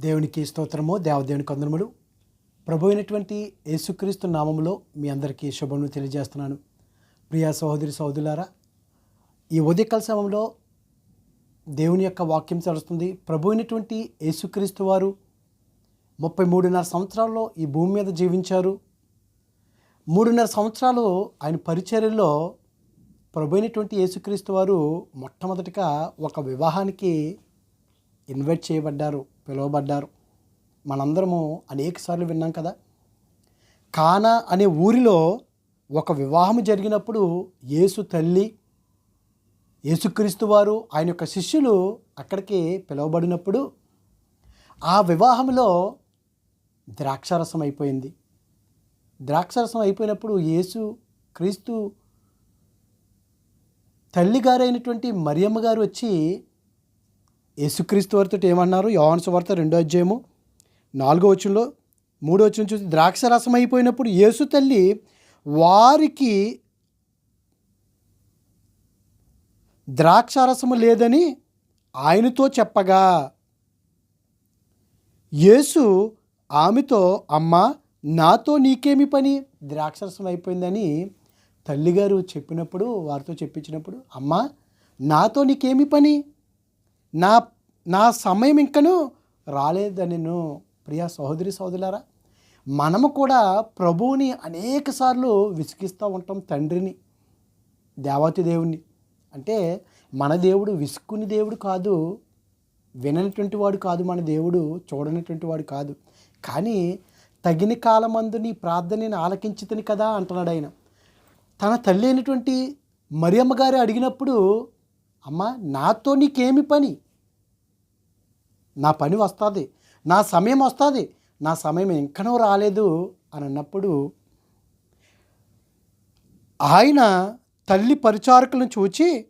దేవునికి స్తోత్రము దేవదేవునికి వందనములు. ప్రభు అయినటువంటి యేసుక్రీస్తు నామములో మీ అందరికీ శుభమును తెలియజేస్తున్నాను. ప్రియా సహోదరి సహోదరులారా ఈ ఉదయకాల సమయంలో దేవుని యొక్క వాక్యం చదువుతుంది. ప్రభు అయినటువంటి యేసుక్రీస్తు వారు ముప్పై మూడున్నర సంవత్సరాల్లో ఈ భూమి మీద జీవించారు. మూడున్నర సంవత్సరాలు ఆయన పరిచర్యలో ప్రభు అయినటువంటి యేసుక్రీస్తు వారు మొట్టమొదటిగా ఒక వివాహానికి ఇన్వైట్ చేయబడ్డారు పిలువబడ్డారు. మనందరము అనేక సార్లు విన్నాం కదా. కానా అనే ఊరిలో ఒక వివాహం జరిగినప్పుడు యేసు తల్లి యేసుక్రీస్తు వారు ఆయన యొక్క శిష్యులు అక్కడికి పిలువబడినప్పుడు ఆ వివాహంలో ద్రాక్షారసం అయిపోయింది. ద్రాక్షారసం అయిపోయినప్పుడు యేసు క్రీస్తు తల్లి గారైనటువంటి మరియమ్మ గారు వచ్చి యేసుక్రీస్తు వారితో ఏమన్నారు? యోహాను సువార్త రెండో అధ్యాయము నాలుగో వచ్చంలో మూడో వచ్చిన చూసి ద్రాక్షరసం అయిపోయినప్పుడు యేసు తల్లి వారికి ద్రాక్షారసము లేదని ఆయనతో చెప్పగా యేసు ఆమెతో అమ్మా నాతో నీకేమి పని? ద్రాక్షరసం అయిపోయిందని తల్లిగారు చెప్పినప్పుడు వారితో చెప్పించినప్పుడు అమ్మా నాతో నీకేమి పని? నా నా సమయం ఇంకను రాలేదని నేను ప్రియా సహోదరి సహోదరులారా మనము కూడా ప్రభువుని అనేకసార్లు విసిగిస్తూ ఉంటాం తండ్రిని దేవాతి దేవుణ్ణి. అంటే మన దేవుడు విసుక్కుని దేవుడు కాదు విననటువంటి వాడు కాదు మన దేవుడు చూడనటువంటి వాడు కాదు. కానీ తగిన కాలమందు నీ ప్రార్థనని ఆలకించుతుంది కదా అంటున్నాడు ఆయన. తన తల్లి అయినటువంటి మరియమ్మ గారు అడిగినప్పుడు అమ్మ నాతో నీకేమి పని? నా పని వస్తుంది నా సమయం వస్తుంది నా సమయం ఇంకనూ రాలేదు అని అన్నప్పుడు ఆయన తల్లి పరిచారకులను చూచి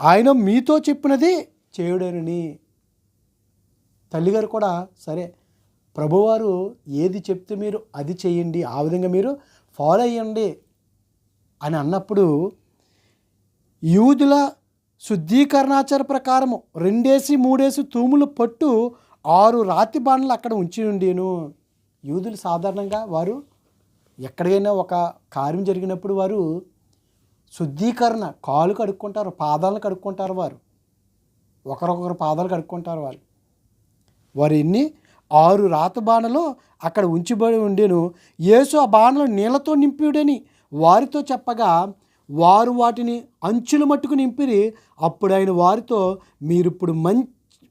ఆయన మీతో చెప్పినది చేయుడనని. తల్లిగారు కూడా సరే ప్రభువారు ఏది చెప్తే మీరు అది చేయండి ఆ విధంగా మీరు ఫాలో అయ్యండి అని అన్నప్పుడు యూదుల శుద్ధీకరణాచార ప్రకారము రెండేసి మూడేసి తూములు పట్టు ఆరు రాతి బాణలు అక్కడ ఉంచి ఉండేను. యూదులు సాధారణంగా వారు ఎక్కడికైనా ఒక కార్యం జరిగినప్పుడు వారు శుద్ధీకరణ కాలు కడుక్కుంటారు పాదాలను కడుక్కుంటారు వారు. ఒకరొకరు పాదాలు కడుక్కుంటారు వారు. వారు ఎన్ని? ఆరు రాత బాణలో అక్కడ ఉంచబడి ఉండేను. యేసు ఆ బాణలు నీళ్ళతో నింపిడని వారితో చెప్పగా వారు వాటిని అంచులు మట్టుకు నింపిరి. అప్పుడు ఆయన వారితో మీరు ఇప్పుడు మం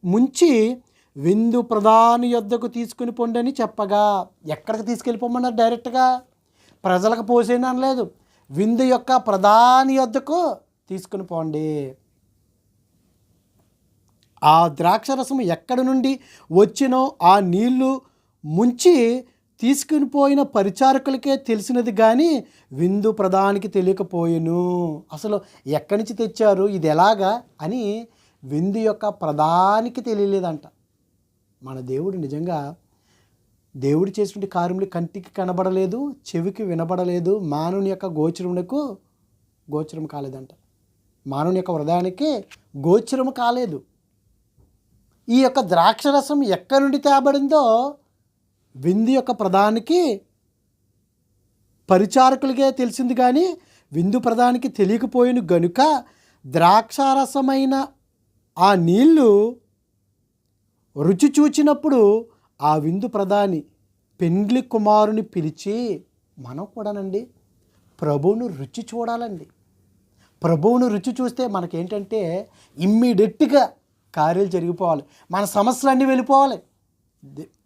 ముంచి విందు ప్రధాని యొద్దకు తీసుకుని పొండని చెప్పగా. ఎక్కడికి తీసుకెళ్ళిపోమన్నారు డైరెక్ట్గా? ప్రజలకు పోసేని అనలేదు విందు యొక్క ప్రధాని యొద్దకు తీసుకుని పోండి. ఆ ద్రాక్షరసం ఎక్కడి నుండి వచ్చినో ఆ నీళ్ళు ముంచి తీసుకుని పోయిన పరిచారకులకే తెలిసినది కానీ విందు ప్రధానికి తెలియకపోయెను. అసలు ఎక్కడి నుంచి తెచ్చారు? ఇది ఎలాగా? అని విందు యొక్క ప్రధానికి తెలియలేదంట. మన దేవుడు నిజంగా దేవుడు చేసినటువంటి కార్యములు కంటికి కనబడలేదు చెవికి వినబడలేదు మానవుని యొక్క గోచరమునకు గోచరం కాలేదంట. మానవుని యొక్క హృదయానికి గోచరము కాలేదు. ఈ యొక్క ద్రాక్షరసం ఎక్కడి నుండి తేబడిందో విందు యొక్క ప్రధానికి పరిచారకులకే తెలిసింది కానీ విందు ప్రధానికి తెలియకపోయిన గనుక ద్రాక్షారసమైన ఆ నీళ్ళు రుచి చూచినప్పుడు ఆ విందు ప్రధాని పెండ్లి కుమారుని పిలిచి మనం కూడానండి ప్రభువును రుచి చూడాలండి. ప్రభువును రుచి చూస్తే మనకేంటంటే ఇమ్మీడియట్గా కార్యాలు జరిగిపోవాలి. మన సమస్యలన్నీ వెళ్ళిపోవాలి.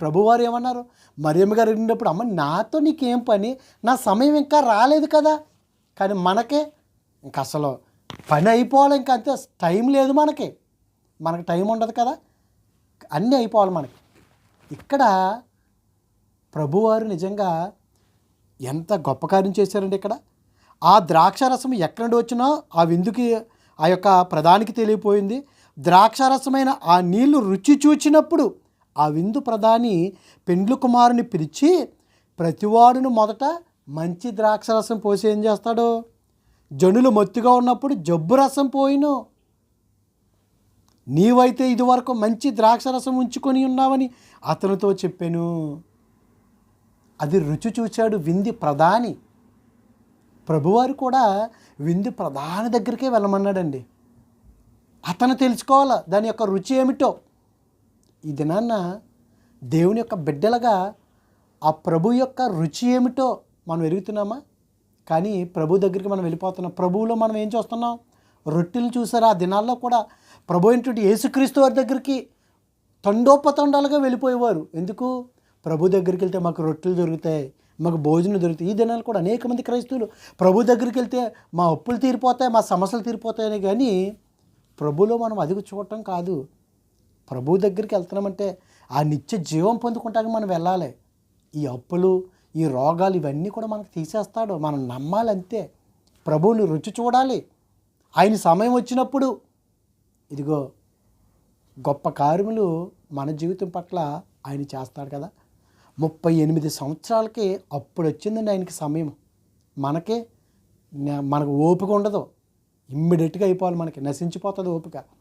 ప్రభువారు ఏమన్నారు? మరియమ్మ గారు అడిగినప్పుడు అమ్మ నాతో నీకేం పని? నా సమయం ఇంకా రాలేదు కదా. కానీ మనకే ఇంక అసలు పని అయిపోవాలి ఇంకా అంతే. టైం లేదు మనకి. మనకి టైం ఉండదు కదా. అన్నీ అయిపోవాలి మనకి. ఇక్కడ ప్రభువారు నిజంగా ఎంత గొప్ప కార్యం చేశారండి ఇక్కడ. ఆ ద్రాక్షారసం ఎక్కడి నుండి వచ్చినా ఆ విందుకి ఆ యొక్క ప్రధానికి తెలియపోయింది. ద్రాక్షారసమైన ఆ నీళ్ళు రుచి చూచినప్పుడు ఆ విందు ప్రధాని పెండ్లు కుమారుని పిలిచి ప్రతివాడును మొదట మంచి ద్రాక్షరసం పోసి ఏం చేస్తాడు? జనులు మత్తుగా ఉన్నప్పుడు జబ్బు రసం పోయిను. నీవైతే ఇదివరకు మంచి ద్రాక్షరసం ఉంచుకొని ఉన్నావని అతనితో చెప్పాను. అది రుచి చూచాడు వింది ప్రధాని. ప్రభువారు కూడా విందు ప్రధాని దగ్గరికే వెళ్ళమన్నాడండి. అతను తెలుసుకోవాలా దాని యొక్క రుచి ఏమిటో? ఈ దినాన్న దేవుని యొక్క బిడ్డలుగా ఆ ప్రభు యొక్క రుచి ఏమిటో మనం ఎరుగుతున్నామా? కానీ ప్రభు దగ్గరికి మనం వెళ్ళిపోతున్నాం ప్రభువులో మనం ఏం చూస్తున్నాం? రొట్టెలు చూసారా? ఆ దినాల్లో కూడా ప్రభు ఏంటంటే యేసుక్రీస్తు వారి దగ్గరికి తండోపతండాలుగా వెళ్ళిపోయేవారు. ఎందుకు? ప్రభు దగ్గరికి వెళ్తే మాకు రొట్టెలు దొరుకుతాయి మాకు భోజనం దొరుకుతాయి. ఈ దినాలు కూడా అనేక మంది క్రైస్తవులు ప్రభు దగ్గరికి వెళ్తే మా అప్పులు తీరిపోతాయి మా సమస్యలు తీరిపోతాయని కానీ ప్రభులో మనం అదుగు చూడటం కాదు. ప్రభు దగ్గరికి వెళ్తున్నామంటే ఆ నిత్య జీవం పొందుకుంటానికి మనం వెళ్ళాలి. ఈ అప్పులు ఈ రోగాలు ఇవన్నీ కూడా మనకు తీసేస్తాడు. మనం నమ్మాలి అంతే. ప్రభువుని రుచి చూడాలి. ఆయన సమయం వచ్చినప్పుడు ఇదిగో గొప్ప కార్యములు మన జీవితం పట్ల ఆయన చేస్తాడు కదా. ముప్పై ఎనిమిది సంవత్సరాలకి అప్పుడు వచ్చిందండి ఆయనకి సమయం. మనకే మనకు ఓపిక ఉండదు. ఇమ్మీడియట్గా అయిపోవాలి మనకి. నశించిపోతుంది ఓపిక.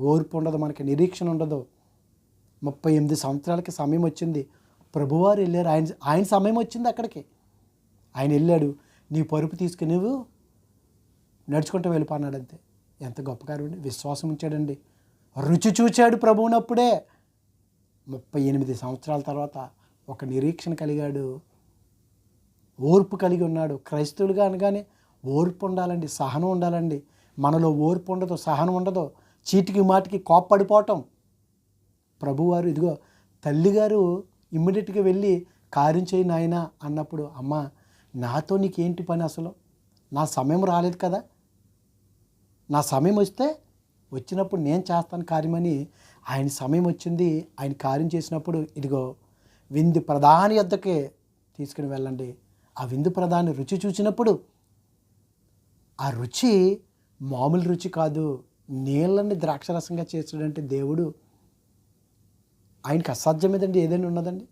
ఓర్పు ఉండదు మనకి నిరీక్షణ ఉండదు. ముప్పై ఎనిమిది సంవత్సరాలకి సమయం వచ్చింది. ప్రభువారు వెళ్ళారు. ఆయన ఆయన సమయం వచ్చింది అక్కడికి. ఆయన వెళ్ళాడు. నీ పరుపు తీసుకుని నువ్వు నడుచుకుంటూ వెళ్ళిపోన్నాడు అంతే. ఎంత గొప్ప కార్యం విశ్వాసం ఉంచాడండి. రుచి చూచాడు ప్రభువునప్పుడే ముప్పై ఎనిమిది సంవత్సరాల తర్వాత ఒక నిరీక్షణ కలిగాడు. ఓర్పు కలిగి ఉన్నాడు. క్రైస్తవులుగా అనగానే ఓర్పు ఉండాలండి. సహనం ఉండాలండి. మనలో ఓర్పు ఉండదు సహనం ఉండదు. చీటికి మాటికి కోప్పడిపోవటం. ప్రభువారు ఇదిగో తల్లిగారు ఇమ్మీడియట్గా వెళ్ళి కార్యం చేయి నాయన అన్నప్పుడు అమ్మ నాతో నీకేంటి పని అసలు? నా సమయం రాలేదు కదా? నా సమయం వస్తే వచ్చినప్పుడు నేను చేస్తాను కార్యమని ఆయన సమయం వచ్చింది ఆయన కార్యం చేసినప్పుడు ఇదిగో విందు ప్రధాని యొద్దకే తీసుకుని వెళ్ళండి. ఆ విందు ప్రధాని రుచి చూసినప్పుడు ఆ రుచి మామూలు రుచి కాదు. నీళ్ళని ద్రాక్షరసంగా చేసాడంటే దేవుడు ఆయనకి అసాధ్యం ఏదండి ఏదైనా ఉన్నదండి.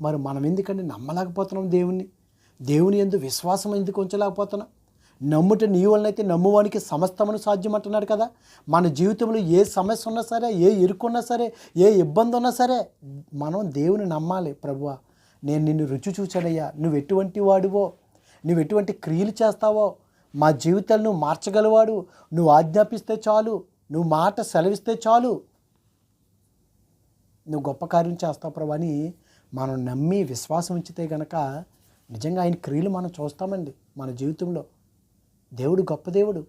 మరి మనం ఎందుకండి నమ్మలేకపోతున్నాం దేవుణ్ణి? దేవుని ఎందు విశ్వాసం ఎందుకు ఉంచలేకపోతున్నాం? నమ్ముట నీ వలనైతే నమ్మువానికి సమస్తమును సాధ్యం అంటున్నాడు కదా. మన జీవితంలో ఏ సమస్య ఉన్నా సరే ఏ ఇరుకున్నా సరే ఏ ఇబ్బంది ఉన్నా సరే మనం దేవుని నమ్మాలి. ప్రభువా నేను నిన్ను రుచి చూచాడయ్యా నువ్వు ఎటువంటి వాడివో? నువ్వు ఎటువంటి క్రియలు చేస్తావో? మా జీవితాలను మార్చగలవాడు. నువ్వు ఆజ్ఞాపిస్తే చాలు. నువ్వు మాట సెలవిస్తే చాలు. నువ్వు గొప్ప కార్యం చేస్తావు ప్రభు అని మనం నమ్మి విశ్వాసం ఉంచితే గనక నిజంగా ఆయన క్రియలు మనం చూస్తామండి మన జీవితంలో. దేవుడు గొప్ప దేవుడు.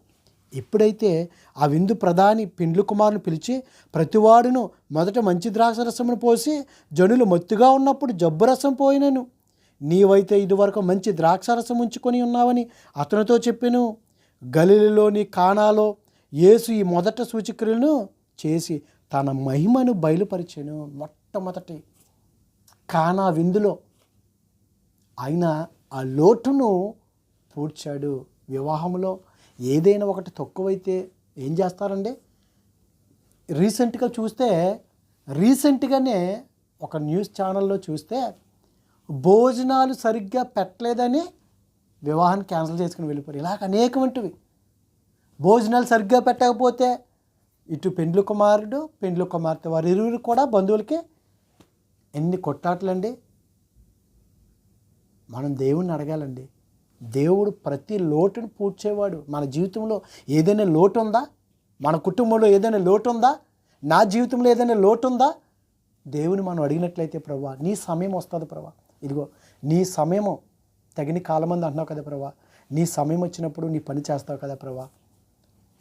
ఎప్పుడైతే ఆ విందు ప్రధాని పిండ్లు కుమారుని పిలిచి ప్రతివాడును మొదట మంచి ద్రాక్ష రసమును పోసి జనులు మత్తుగా ఉన్నప్పుడు జబ్బు రసం పోయినను. నీవైతే ఇదివరకు మంచి ద్రాక్షరసం ఉంచుకొని ఉన్నావని అతనితో చెప్పాను. గలిలోని కానాలో యేసు ఈ మొదట సూచక్రియలను చేసి తన మహిమను బయలుపరిచాను మొట్టమొదటి. కానా విందులో ఆయన ఆ లోటును పూడ్చాడు వివాహంలో ఏదైనా ఒకటి తక్కువైతే ఏం చేస్తారండి? రీసెంట్గా చూస్తే రీసెంట్గానే ఒక న్యూస్ ఛానల్లో చూస్తే భోజనాలు సరిగ్గా పెట్టలేదని వివాహాన్ని క్యాన్సిల్ చేసుకుని వెళ్ళిపోయారు. ఇలాగ అనేకమంటివి. భోజనాలు సరిగ్గా పెట్టకపోతే ఇటు పెండ్లు కుమారుడు పెండ్లు కుమార్తె వారి ఇరువురు కూడా బంధువులకి ఎన్ని కొట్టాట్లండి మనం దేవుణ్ణి అడగాలండి. దేవుడు ప్రతి లోటును పూడ్చేవాడు. మన జీవితంలో ఏదైనా లోటు ఉందా మన కుటుంబంలో ఏదైనా లోటు ఉందా నా జీవితంలో ఏదైనా లోటు ఉందా దేవుని మనం అడిగినట్లయితే ప్రభా నీ సమయం వస్తుంది ప్రభా. ఇదిగో నీ సమయము తగిన కాలమంది అంటున్నావు కదా ప్రభా. నీ సమయం వచ్చినప్పుడు నీ పని చేస్తావు కదా ప్రభా.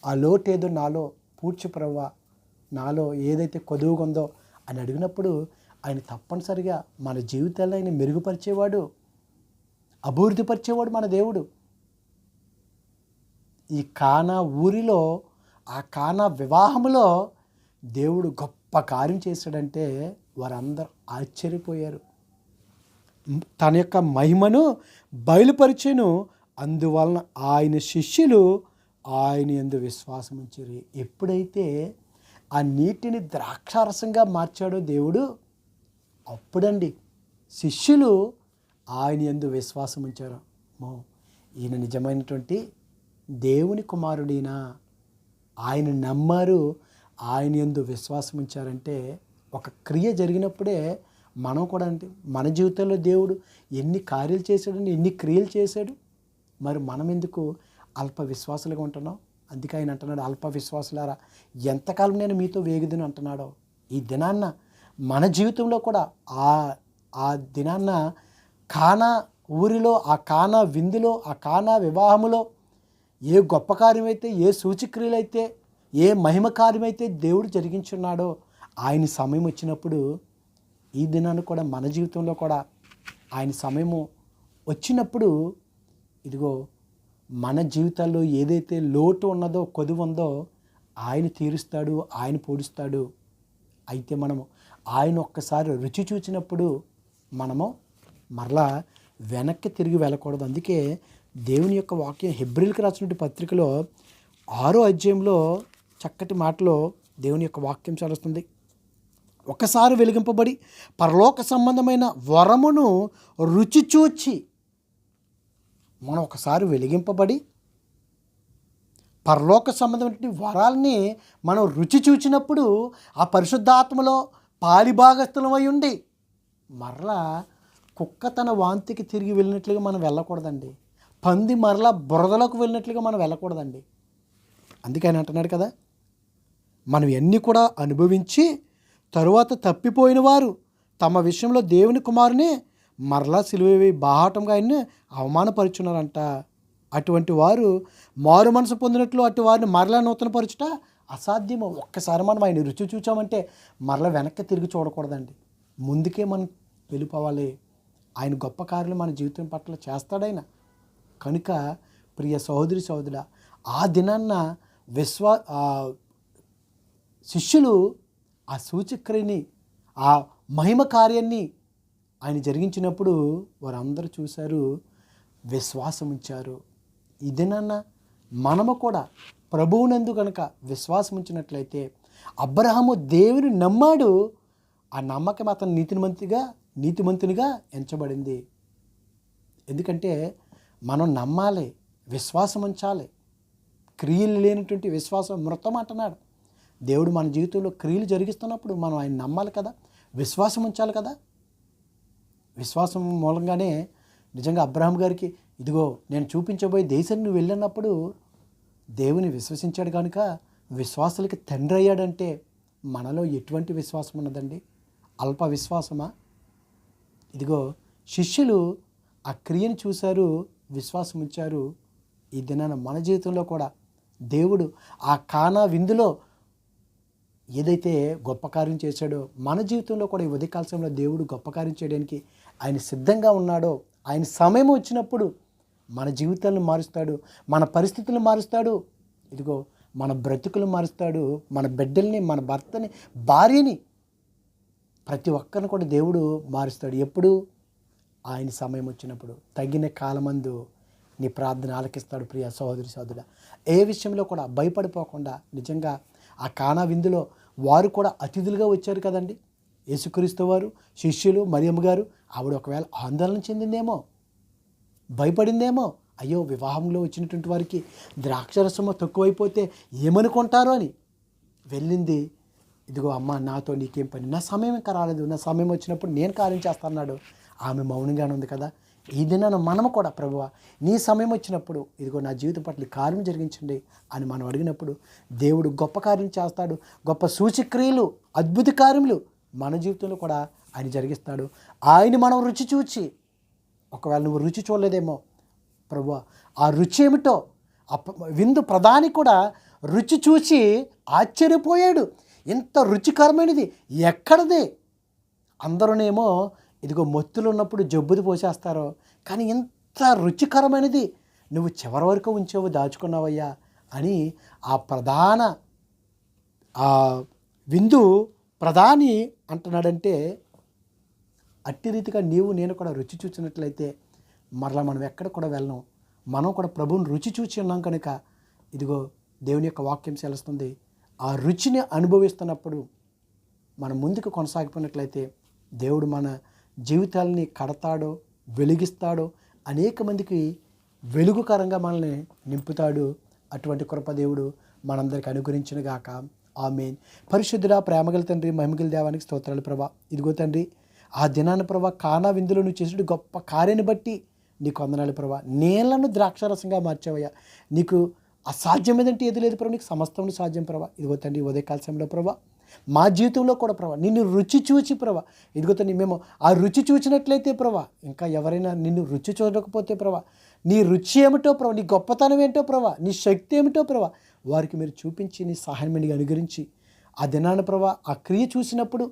ఆ లోటు ఏదో నాలో పూడ్చి ప్రభా. నాలో ఏదైతే కొదువుగా ఉందో అని అడిగినప్పుడు ఆయన తప్పనిసరిగా మన జీవితాల్లో ఆయన మెరుగుపరిచేవాడు అభివృద్ధిపరిచేవాడు మన దేవుడు. ఈ కానా ఊరిలో ఆ కానా వివాహములో దేవుడు గొప్ప కార్యం చేశాడంటే వారందరూ ఆశ్చర్యపోయారు. తన యొక్క మహిమను బయలుపరిచెను. అందువలన ఆయన శిష్యులు ఆయన ఎందు విశ్వాసం ఉంచారు. ఎప్పుడైతే ఆ నీటిని ద్రాక్షారసంగా మార్చాడో దేవుడు అప్పుడండి శిష్యులు ఆయన ఎందు విశ్వాసం ఉంచారు. మో ఈయన నిజమైనటువంటి దేవుని కుమారుడైనా ఆయన నమ్మారు ఆయన ఎందు విశ్వాసం ఉంచారంటే ఒక క్రియ జరిగినప్పుడే మనం కూడా అంటే మన జీవితంలో దేవుడు ఎన్ని కార్యాలు చేశాడని ఎన్ని క్రియలు చేశాడు. మరి మనం ఎందుకు అల్ప విశ్వాసులుగా ఉంటున్నాం? అందుకే ఆయన అంటున్నాడు అల్ప విశ్వాసులారా ఎంతకాలం నేను మీతో వేగుదును? అంటున్నాడో. ఈ దినాన్న మన జీవితంలో కూడా ఆ ఆ దినాన్న కానా ఊరిలో ఆ కానా విందులో ఆ కానా వివాహములో ఏ గొప్ప కార్యమైతే ఏ సూచిక్రియలైతే ఏ మహిమ కార్యమైతే దేవుడు జరిగించున్నాడో ఆయన సమయం వచ్చినప్పుడు ఈ దినాన్ని కూడా మన జీవితంలో కూడా ఆయన సమయము వచ్చినప్పుడు ఇదిగో మన జీవితాల్లో ఏదైతే లోటు ఉన్నదో కొదువు ఉందో ఆయన తీరుస్తాడు ఆయన పొడుస్తాడు. అయితే మనము ఆయన ఒక్కసారి రుచి చూచినప్పుడు మనము మరలా వెనక్కి తిరిగి వెళ్ళకూడదు. అందుకే దేవుని యొక్క వాక్యం హెబ్రిల్కి రాసినటువంటి పత్రికలో ఆరో అధ్యాయంలో చక్కటి మాటలో దేవుని యొక్క వాక్యం చదువుతుంది. ఒకసారి వెలిగింపబడి పరలోక సంబంధమైన వరమును రుచి చూచి మనం ఒకసారి వెలిగింపబడి పరలోక సంబంధమైన వరాల్ని మనం రుచి చూచినప్పుడు ఆ పరిశుద్ధాత్మలో పాలిభాగస్థులమై ఉండి మరలా కుక్క తన వాంతికి తిరిగి వెళ్ళినట్లుగా మనం వెళ్ళకూడదండి. పంది మరలా బురదలోకి వెళ్ళినట్లుగా మనం వెళ్ళకూడదండి. అందుకే అంటున్నాడు కదా మనం ఎన్ని కూడా అనుభవించి తరువాత తప్పిపోయిన వారు తమ విషయంలో దేవుని కుమారునే మరలా సిలువేవి బాహాటంగా ఆయన్ని అవమానపరుచున్నారంట. అటువంటి వారు మారు మనసు పొందినట్లు అటు వారిని మరలా నూతనపరచుట అసాధ్యము. ఒక్కసారి మనం ఆయన రుచి చూచామంటే మరలా వెనక్కి తిరిగి చూడకూడదండి. ముందుకే మనం వెళ్ళిపోవాలి. ఆయన గొప్ప కార్యాలు మన జీవితం పట్ల చేస్తాడైనా. కనుక ప్రియ సహోదరి సహోదరుడ ఆ దినాన్న విశ్వ శిష్యులు ఆ సూచక్రియని ఆ మహిమ కార్యాన్ని ఆయన జరిగించినప్పుడు వారందరూ చూశారు విశ్వాసం ఉంచారు ఇదేనన్నా మనము కూడా ప్రభువునందు కనుక విశ్వాసం ఉంచినట్లయితే అబ్రహము దేవుని నమ్మాడు ఆ నమ్మకం అతను నీతిమంతిగా నీతిమంతునిగా ఎంచబడింది. ఎందుకంటే మనం నమ్మాలి విశ్వాసం ఉంచాలి క్రియలు లేనటువంటి విశ్వాసం మృతం అంటున్నాడు. దేవుడు మన జీవితంలో క్రియలు జరిగిస్తున్నప్పుడు మనం ఆయన నమ్మాలి కదా? విశ్వాసం ఉంచాలి కదా? విశ్వాసం మూలంగానే నిజంగా అబ్రహాం గారికి ఇదిగో నేను చూపించబోయే దేశాన్ని నువ్వు వెళ్ళినప్పుడు దేవుని విశ్వసించాడు కనుక విశ్వాసులకి తండ్రి అయ్యాడంటే మనలో ఎటువంటి విశ్వాసం ఉన్నదండి? అల్ప విశ్వాసమా? ఇదిగో శిష్యులు ఆ క్రియను చూశారు విశ్వాసం ఉంచారు. ఈ దినాన మన జీవితంలో కూడా దేవుడు ఆ కానా విందులో ఏదైతే గొప్ప కార్యం చేశాడో మన జీవితంలో కూడా ఈ ఉదయ కాలశంలో దేవుడు గొప్ప కార్యం చేయడానికి ఆయన సిద్ధంగా ఉన్నాడో ఆయన సమయం వచ్చినప్పుడు మన జీవితాలను మారుస్తాడు మన పరిస్థితులను మారుస్తాడు. ఇదిగో మన బ్రతుకులు మారుస్తాడు మన బిడ్డల్ని మన భర్తని భార్యని ప్రతి ఒక్కరిని కూడా దేవుడు మారుస్తాడు. ఎప్పుడు? ఆయన సమయం వచ్చినప్పుడు. తగిన కాలమందు నీ ప్రార్థన ఆలకిస్తాడు ప్రియ సహోదరి సోదరుడు ఏ విషయంలో కూడా భయపడిపోకుండా నిజంగా ఆ కానా విందులో వారు కూడా అతిథులుగా వచ్చారు కదండి. యేసుక్రీస్తు వారు శిష్యులు మరియమ్మ గారు ఆవిడ ఒకవేళ ఆందోళన చెందిందేమో భయపడిందేమో అయ్యో వివాహంలో వచ్చినటువంటి వారికి ద్రాక్షరసము తక్కువైపోతే ఏమనుకుంటారో అని వెళ్ళింది. ఇదిగో అమ్మ నాతో నీకేం పని నా సమయం ఇంకా రాలేదు నా సమయం వచ్చినప్పుడు నేను కార్యం చేస్తాన్నాడు ఆమె మౌనంగానే ఉంది కదా. ఈ దినాన మనము కూడా ప్రభువ నీ సమయం వచ్చినప్పుడు ఇదిగో నా జీవితం పట్ల కార్యం జరిగించండి అని మనం అడిగినప్పుడు దేవుడు గొప్ప కార్యం చేస్తాడు గొప్ప సూచిక్రియలు అద్భుత కార్యములు మన జీవితంలో కూడా ఆయన జరిగిస్తాడు. ఆయన మనం రుచి చూచి ఒకవేళ నువ్వు రుచి చూడలేదేమో ప్రభు ఆ రుచి ఏమిటో విందు ప్రధాని కూడా రుచి చూసి ఆశ్చర్యపోయాడు. ఇంత రుచికరమైనది ఎక్కడది? అందరూనేమో ఇదిగో మొత్తులు ఉన్నప్పుడు జబ్బుది పోసేస్తారో. కానీ ఇంత రుచికరమైనది. నువ్వు చివరి వరకు ఉంచేవు దాచుకున్నావయ్యా అని ఆ ప్రధాన ఆ విందు ప్రధాని అంటున్నాడంటే అట్టి రీతిగా నీవు నేను కూడా రుచి చూసినట్లయితే మరలా మనం ఎక్కడ కూడా వెళ్ళం మనం కూడా ప్రభువుని రుచి చూచి ఉన్నాం కనుక ఇదిగో దేవుని యొక్క వాక్యం సెలుస్తుంది ఆ రుచిని అనుభవిస్తున్నప్పుడు మనం ముందుకు కొనసాగిపోయినట్లయితే దేవుడు మన జీవితాలని కడతాడో వెలిగిస్తాడో అనేక మందికి వెలుగుకరంగా మనల్ని నింపుతాడు అటువంటి కృపదేవుడు మనందరికి అనుగ్రహించిన గాక. ఆమెన్. పరిశుద్ధుడా ప్రేమగల తండ్రి మహిమగల దేవానికి స్తోత్రాలు ప్రభా. ఇదిగో తండ్రి ఆ దినాన ప్రభా కానా విందులో నువ్వు చేసిన గొప్ప కార్యాన్ని బట్టి నీకు వందనాలు ప్రభా. నీళ్ళను ద్రాక్షారసంగా మార్చావయ్యా. నీకు అసాధ్యమేదంటే ఏది లేదు ప్రభా. నీకు సమస్తం సాధ్యం ప్రభా. ఇదిగో తండ్రి ఉదయకాల సమయంలో ప్రభా మా జీవితంలో కూడా ప్రభా నిన్ను రుచి చూచి ప్రభా. ఇదిగో మేము ఆ రుచి చూచినట్లయితే ప్రభా ఇంకా ఎవరైనా నిన్ను రుచి చూడకపోతే ప్రభా నీ రుచి ఏమిటో ప్రభా నీ గొప్పతనం ఏంటో ప్రభా నీ శక్తి ఏమిటో ప్రభా వారికి మీరు చూపించి నీ సహాయం మీకు అనుగ్రహించి ఆ దినాన ప్రభా ఆ క్రియ చూసినప్పుడు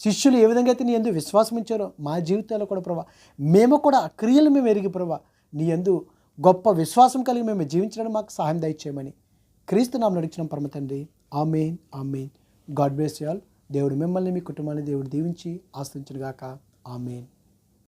శిష్యులు ఏ విధంగా అయితే నీ ఎందు విశ్వాసం ఉంచారో మా జీవితాల్లో కూడా ప్రభా మేము కూడా ఆ క్రియలు మేము ఎరిగి ప్రభా నీ ఎందు గొప్ప విశ్వాసం కలిగి మేము జీవించడానికి మాకు సహాయం దయచేయమని క్రీస్తు నామం నడిచిన పరమ తండ్రి. Amen amen. God bless y'all all. దేవుడు మిమ్మల్ని మీ కుటుంబాన్ని దేవుడు దీవించి ఆశ్రయించుగాక ఆమెన్.